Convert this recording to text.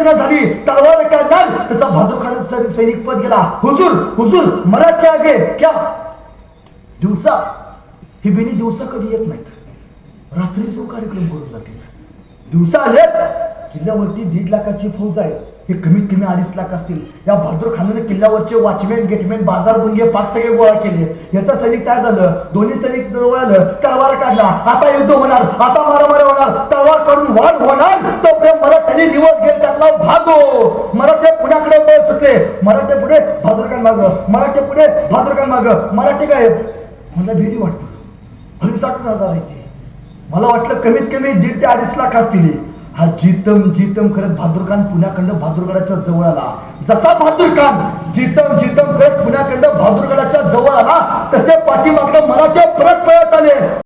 रचना झाली तलवार काढणार. त्याचा बहादूर सैनिक पद गेला. हुजूर हुजूर मराठी आगे. क्या? दिवसा. ही बिनी दिवसा कधी येत नाहीत. रात्री जो कार्यक्रम करून जातील. दिवसा आले किल्ल्यावरती दीड लाखाची फौज आहे. हे कमीत कमी अडीच लाख असतील. या बहादूर खानाने किल्ल्यावरचे वॉचमॅन गेटमॅन बाजार गुंगे पाच सगळे गोळा केले. याचा सैनिक काय झालं. दोन्ही सैनिक आलं. तलवार काढला. आता युद्ध होणार. आता मारामारी होणार. तलवार काढून वाद होणार. तोपर्यंत मराठ्यांनी दिवस घेत त्यातला भागो. मराठे पुण्याकडे पळ सुटले मराठे पुढे भादुरकान माग. मराठे पुढे भादुरकान माग. मराठी काय? मला भीती वाटतं. फणसाठच हजार आहे ते. मला वाटलं कमीत कमी दीड ते अडीच लाख असतील हा. जितम जितम करत भादुरकान पुण्याकडं भादुरगडाच्या जवळ आला. जसा भादुरकान जीतम जीतम करत पुण्याकडं भादुरगडाच्या जवळ आला तसे पाठीमागलं मराठे परत पळत आले.